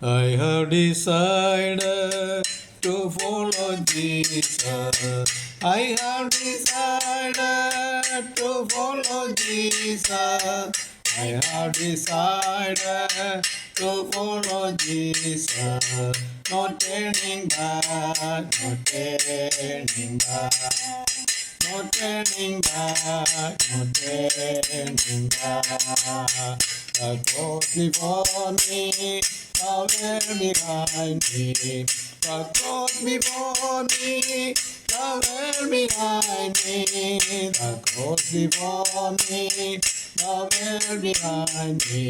I have decided to follow Jesus. I have decided to follow Jesus. I have decided to follow Jesus. No turning back, no turning back. No turning back, no turning back before me, thou left behind me. Thou God before me, thou left behind me. Thou God before me,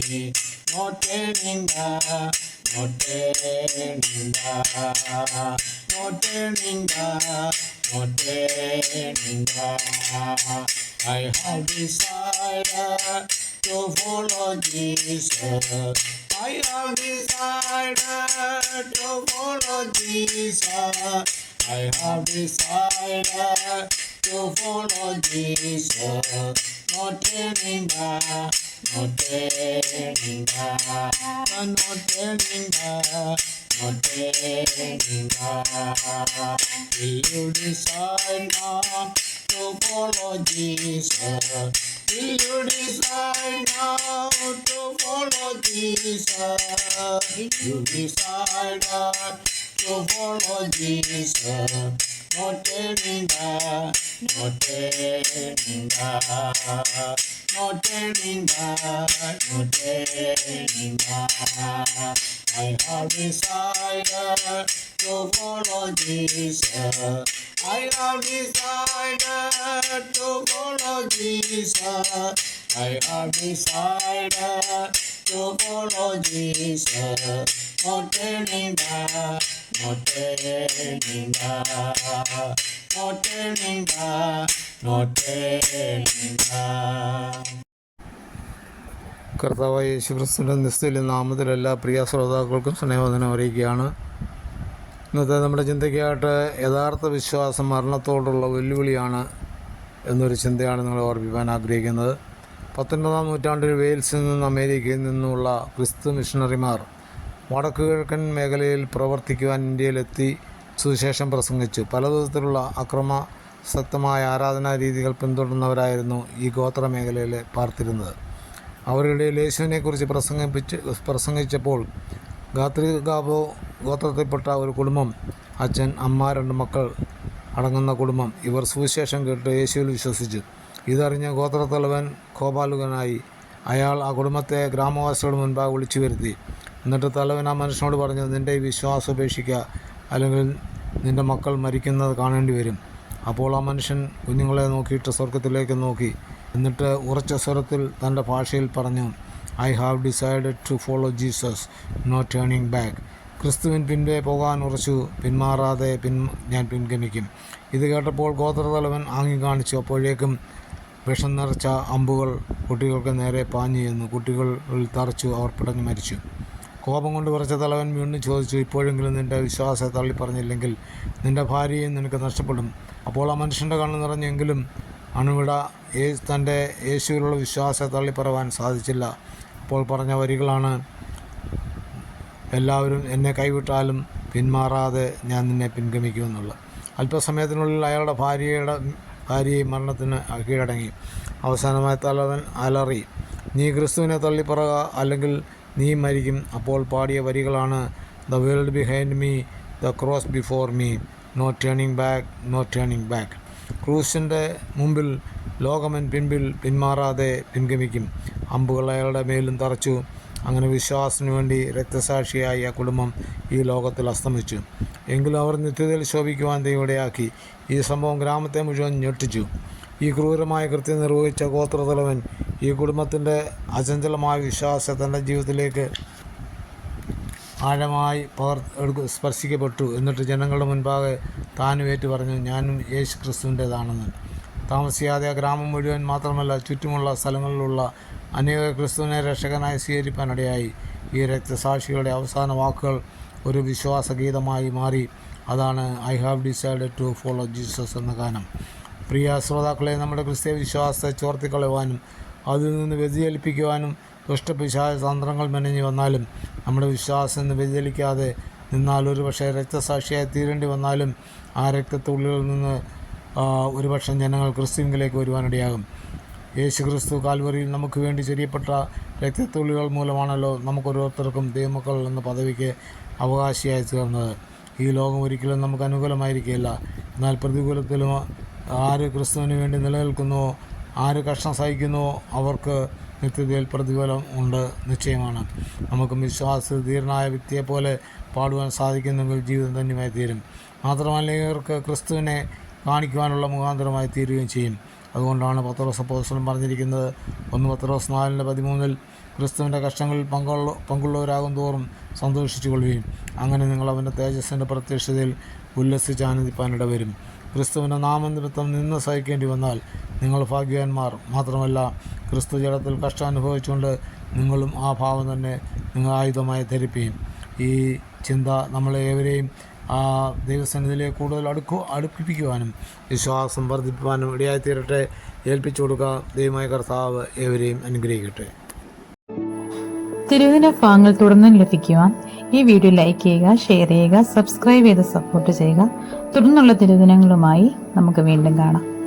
me. Not turning back, not turning back, not turning back, not turning back. I have decided to follow Jesus. I have decided to follow Jesus. I have decided to follow Jesus. No turning back, no turning back, no turning back. No turning back. Will you decide now to follow Jesus? You decide now to follow Jesus? You decide now to follow Jesus? No turning back, no turning back, no turning back, no turning back. I have decided to follow Jesus. I have decided to follow Jesus. I have decided to follow Jesus. Not turning back, not turning back, not turning back, not turning back. കർത്താവായ യേശുക്രിസ്തുവിന്റെ നിസ്തുല്യ നാമത്തിൽ എല്ലാ പ്രിയ ശ്രോതാക്കൾക്കും സ്നേഹവന്ദനം അറിയിക്കുകയാണ് ഇന്നത്തെ നമ്മുടെ ചിന്തയ്ക്കായിട്ട് യഥാർത്ഥ വിശ്വാസം മരണത്തോടുള്ള വെല്ലുവിളിയാണ് എന്നൊരു ചിന്തയാണ് നിങ്ങളെ ഓർമ്മിപ്പാൻ ആഗ്രഹിക്കുന്നത്. പത്തൊൻപതാം നൂറ്റാണ്ടിൽ വെയിൽസിൽ നിന്ന് അമേരിക്കയിൽ നിന്നുള്ള ക്രിസ്തു മിഷണറിമാർ വടക്കു കിഴക്കൻ മേഖലയിൽ പ്രവർത്തിക്കുവാൻ ഇന്ത്യയിലെത്തി സുവിശേഷം പ്രസംഗിച്ചു. പലവിധത്തിലുള്ള അക്രമസക്തമായ ആരാധനാ രീതികൾ പിന്തുടർന്നവരായിരുന്നു ഈ ഗോത്ര മേഖലയിൽ പാർത്തിരുന്നത്. അവരുടെ യേശുവിനെക്കുറിച്ച് പ്രസംഗിപ്പിച്ച് പ്രസംഗിച്ചപ്പോൾ ഗാത്രികാബോ ഗോത്രത്തിൽപ്പെട്ട ഒരു കുടുംബം അച്ഛൻ അമ്മ രണ്ട് മക്കൾ അടങ്ങുന്ന കുടുംബം. ഇവർ സുവിശേഷം കേട്ട് യേശുവിൽ വിശ്വസിച്ചു. ഇതറിഞ്ഞ് ഗോത്രത്തലവൻ കോപാലുകനായി അയാൾ ആ കുടുംബത്തെ ഗ്രാമവാസികളുടെ മുൻപാകെ വിളിച്ചു വരുത്തി. എന്നിട്ട് തലവൻ ആ മനുഷ്യനോട് പറഞ്ഞു നിന്റെ ഈ വിശ്വാസം ഉപേക്ഷിക്കുക അല്ലെങ്കിൽ നിന്റെ മക്കൾ മരിക്കുന്നത് കാണേണ്ടി വരും. അപ്പോൾ ആ മനുഷ്യൻ കുഞ്ഞുങ്ങളെ നോക്കിയിട്ട് സ്വർഗത്തിലേക്ക് നോക്കി. എന്നിട്ട് ഉറച്ച സ്വരത്തിൽ തന്റെ ഭാഷയിൽ പറഞ്ഞു I have decided to follow Jesus no turning back ക്രിസ്തുവിൻ പിൻപേ പോകാൻ ഉറച്ചു പിന്മാറാതെ പിൻ ഞാൻ പിൻഗമിക്കും. ഇത് കേട്ടപ്പോൾ ഗോത്രതലവൻ ആങ്ങി കാണിച്ചു അപ്പോഴേക്കും വിഷം നിറച്ച അമ്പുകൾ കുട്ടികൾക്ക് നേരെ പാഞ്ഞു ചെന്നു. കുട്ടികൾ തറച്ചു അവർ പിടഞ്ഞു മരിച്ചു. കോപം കൊണ്ട് കുറച്ച തലവൻ വീണ്ടും ചോദിച്ചു ഇപ്പോഴെങ്കിലും നിന്റെ വിശ്വാസത്തെ തള്ളിപ്പറഞ്ഞില്ലെങ്കിൽ നിന്റെ ഭാര്യയും നിനക്ക് നഷ്ടപ്പെടും. അപ്പോൾ ആ മനുഷ്യന്റെ കണ്ണ് നിറഞ്ഞെങ്കിലും അണുവിട തന്റെ യേശുവിലുള്ള വിശ്വാസത്തെ തള്ളിപ്പറവാൻ സാധിച്ചില്ല. അപ്പോൾ പറഞ്ഞ വരികളാണ് എല്ലാവരും എന്നെ കൈവിട്ടാലും പിന്മാറാതെ ഞാൻ നിന്നെ പിൻഗമിക്കുമെന്നുള്ള. അല്പസമയത്തിനുള്ളിൽ അയാളുടെ ഭാര്യയുടെ ഭാര്യയെ മരണത്തിന് കീഴടങ്ങി. അവസാനമായി തലവൻ അലറി നീ ക്രിസ്തുവിനെ തള്ളിപ്പറക അല്ലെങ്കിൽ നീ മരിക്കും. അപ്പോൾ പാടിയ വരികളാണ് the world behind me the cross before me no turning back no turning back ക്രൂസിന്റെ മുമ്പിൽ ലോകമൻ പിൻപിൽ പിന്മാറാതെ പിൻഗമിക്കും. അമ്പുകൾ അയാളുടെ മേലും തറച്ചു അങ്ങനെ വിശ്വാസത്തിനു വേണ്ടി രക്തസാക്ഷിയായി ആ കുടുംബം ഈ ലോകത്തിൽ അസ്തമിച്ചു. എങ്കിലും അവർ നിത്യതയിൽ ശോഭിക്കുവാൻ ദൈവടയാക്കി ഈ സംഭവം ഗ്രാമത്തെ മുഴുവൻ ഞെട്ടിച്ചു. ഈ ക്രൂരമായ കൃത്യം നിർവഹിച്ച ഗോത്രതലവൻ ഈ കുടുംബത്തിന്റെ അചഞ്ചലമായ വിശ്വാസത്തെ തന്റെ ജീവിതത്തിലേക്ക് ആഴമായി പകർ സ്പർശിക്കപ്പെട്ടു. എന്നിട്ട് ജനങ്ങളുടെ മുൻപാകെ താനും ഏറ്റു പറഞ്ഞു ഞാനും യേശു ക്രിസ്തുവിന്റേതാണെന്ന് താമസിയാതെ ഗ്രാമം മുഴുവൻ മാത്രമല്ല ചുറ്റുമുള്ള സ്ഥലങ്ങളിലുള്ള അനേക ക്രിസ്തുവിനെ രക്ഷകനായി സ്വീകരിപ്പാനിടയായി. ഈ രക്തസാക്ഷികളുടെ അവസാന വാക്കുകൾ ഒരു വിശ്വാസഗീതമായി മാറി. അതാണ് I have decide to follow Jesus എന്ന ഗാനം. പ്രിയ ശ്രോതാക്കളെ നമ്മുടെ ക്രിസ്തീയ വിശ്വാസത്തെ ചോർത്തിക്കളയുവാനും അതിൽ നിന്ന് വ്യതിചലിപ്പിക്കുവാനും ദുഷ്ടപിശായ തന്ത്രങ്ങൾ മെനഞ്ഞു വന്നാലും നമ്മുടെ വിശ്വാസം നിന്ന് വ്യതിചലിക്കാതെ നിന്നാൽ ഒരു പക്ഷേ രക്തസാക്ഷിയായി തീരേണ്ടി വന്നാലും ആ രക്തത്തുള്ളിൽ നിന്ന് ഒരുപക്ഷം ജനങ്ങൾ ക്രിസ്തുവിലേക്ക് വരുവാനിടയാകും. യേശു ക്രിസ്തു കാൽവറിയിൽ നമുക്ക് വേണ്ടി ചെറിയപ്പെട്ട രക്തത്തുള്ളികൾ മൂലമാണല്ലോ നമുക്കോരോരുത്തർക്കും ദൈവമക്കൾ എന്ന പദവിക്ക് അവകാശിയായി തീർന്നത്. ഈ ലോകം ഒരിക്കലും നമുക്ക് അനുകൂലമായിരിക്കില്ല എന്നാൽ പ്രതികൂലത്തിലും ആര് ക്രിസ്തുവിന് വേണ്ടി നിലനിൽക്കുന്നുവോ ആര് കഷ്ണം സഹിക്കുന്നുവോ അവർക്ക് നിത്യതയിൽ പ്രതിഫലം ഉണ്ട് നിശ്ചയമാണ്. നമുക്ക് വിശ്വാസ ധീരനായ വ്യക്തിയെ പോലെ പാടുവാൻ സാധിക്കുന്നെങ്കിൽ ജീവിതം ധന്യമായി തീരും മാത്രമല്ല ഇവർക്ക് ക്രിസ്തുവിനെ കാണിക്കുവാനുള്ള മുഖാന്തരമായി തീരുകയും ചെയ്യും. അതുകൊണ്ടാണ് പത്രോസ് അപ്പോസ്തലൻ പറഞ്ഞിരിക്കുന്നത്. ഒന്ന് പത്രോസ് നാലിന്റെ പതിമൂന്നിൽ ക്രിസ്തുവിന്റെ കഷ്ടങ്ങളിൽ പങ്കുള്ള പങ്കുള്ളവരാകും തോറും സന്തോഷിച്ചു കൊള്ളുകയും അങ്ങനെ നിങ്ങൾ അവന്റെ തേജസ്സിന്റെ പ്രത്യക്ഷതയിൽ ഉല്ലസിച്ച് ആനന്ദിപ്പാനിട വരും ക്രിസ്തുവിന്റെ നാമനിമിത്തം നിന്ന് സഹിക്കേണ്ടി വന്നാൽ നിങ്ങൾ ഭാഗ്യവാന്മാർ. മാത്രമല്ല ക്രിസ്തു ജലത്തിൽ കഷ്ടം അനുഭവിച്ചുകൊണ്ട് നിങ്ങളും ആ ഭാവം തന്നെ നിങ്ങൾ ആയുധമായി ധരിപ്പിക്കും ഈ ചിന്ത നമ്മളെ ഏവരെയും ആ ദൈവസന്നിധിയിലേക്ക് കൂടുതൽ അടുക്കു അടുപ്പിക്കുവാനും വിശ്വാസം വർദ്ധിപ്പിക്കുവാനും ഇടയായിത്തീരട്ടെ. ഏൽപ്പിച്ചു കൊടുക്കുക ദൈവമായ കർത്താവ് ഏവരെയും അനുഗ്രഹിക്കട്ടെ. തിരുവിന ഭാഗങ്ങൾ തുടർന്ന് ലഭിക്കുവാൻ ഈ വീഡിയോ ലൈക്ക് ചെയ്യുക ഷെയർ ചെയ്യുക സബ്സ്ക്രൈബ് ചെയ്ത് സപ്പോർട്ട് ചെയ്യുക. തുടർന്നുള്ള തിരുദിനങ്ങളുമായി നമുക്ക് വീണ്ടും കാണാം.